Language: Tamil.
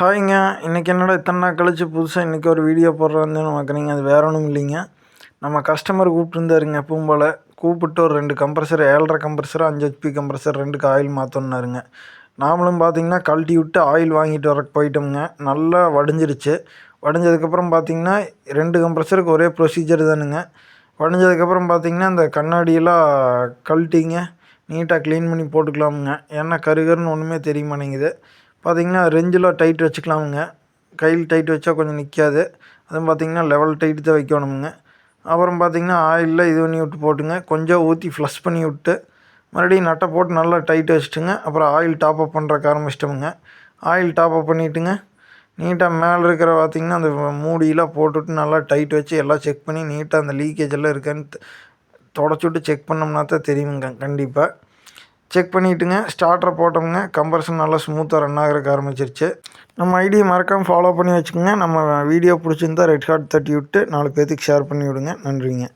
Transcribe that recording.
ஹாய்ங்க. இன்றைக்கி என்னடா இத்தனை நாள் கழிச்சு புதுசாக இன்றைக்கி ஒரு வீடியோ போடுறேன்னு பார்க்குறீங்க அது வேற ஒன்றும் இல்லைங்க. நம்ம கஸ்டமர் கூப்பிட்டுருந்தாருங்க எப்பவும் போல் கூப்பிட்டு ஒரு ரெண்டு கம்ப்ரஸர் ஏழரை கம்ப்ரஸர் அஞ்சு ஹெச்பி கம்ப்ரஸர் ரெண்டுக்கு ஆயில் மாற்றணுன்னாருங்க நாமளும் பார்த்தீங்கன்னா கழட்டி விட்டு ஆயில் வாங்கிட்டு வர போயிட்டோம்ங்க. நல்லா வடிஞ்சிருச்சு. வடிஞ்சதுக்கப்புறம் பார்த்தீங்கன்னா ரெண்டு கம்ப்ரஸருக்கு ஒரே ப்ரொசீஜர் தானுங்க. வடிஞ்சதுக்கப்புறம் பார்த்தீங்கன்னா இந்த கண்ணாடியெல்லாம் கழட்டிங்க. நீட்டாக க்ளீன் பண்ணி போட்டுக்கலாமுங்க. ஏன்னா கருகருன்னு ஒன்றுமே தெரிய மாட்டேங்குது. பார்த்திங்கன்னா ரெஞ்சில் டைட் வச்சுக்கலாமுங்க. கையில் டைட் வச்சா கொஞ்சம் நிற்காது அதுவும் பார்த்தீங்கன்னா லெவல் டைட்டு தான் வைக்கணுமுங்க. அப்புறம் பார்த்தீங்கன்னா ஆயிலில் இது பண்ணி விட்டு போட்டுங்க. கொஞ்சம் ஊற்றி ஃப்ளஷ் பண்ணி விட்டு மறுபடியும் நட்டை போட்டு நல்லா டைட் வச்சுட்டுங்க. அப்புறம் ஆயில் டாப்அப் பண்ணுறக்கு ஆரம்பிச்சிட்டோமுங்க. ஆயில் டாப்அப் பண்ணிவிட்டுங்க நீட்டாக மேலே இருக்கிற பார்த்திங்கன்னா அந்த மூடியெலாம் போட்டுவிட்டு நல்லா டைட் வச்சு எல்லாம் செக் பண்ணி நீட்டாக அந்த லீக்கேஜ் எல்லாம் இருக்கான்னு தொடச்சுட்டு செக் பண்ணோம்னா தான் தெரியுங்க கண்டிப்பாக செக் பண்ணிவிட்டுங்க ஸ்டார்டரை போட்டோம்ங்க. கம்ப்ரஷன் நல்லா ஸ்மூத்தாக ரன் ஆகிறக்க ஆரம்பிச்சிருச்சு. நம்ம ஐடியை மறக்காமல் ஃபாலோ பண்ணி வச்சுக்கோங்க. நம்ம வீடியோ பிடிச்சிருந்தா ரெட் ஹார்ட் தட்டி விட்டு நாலு பேர்த்துக்கு ஷேர் பண்ணி விடுங்க. நன்றிங்க.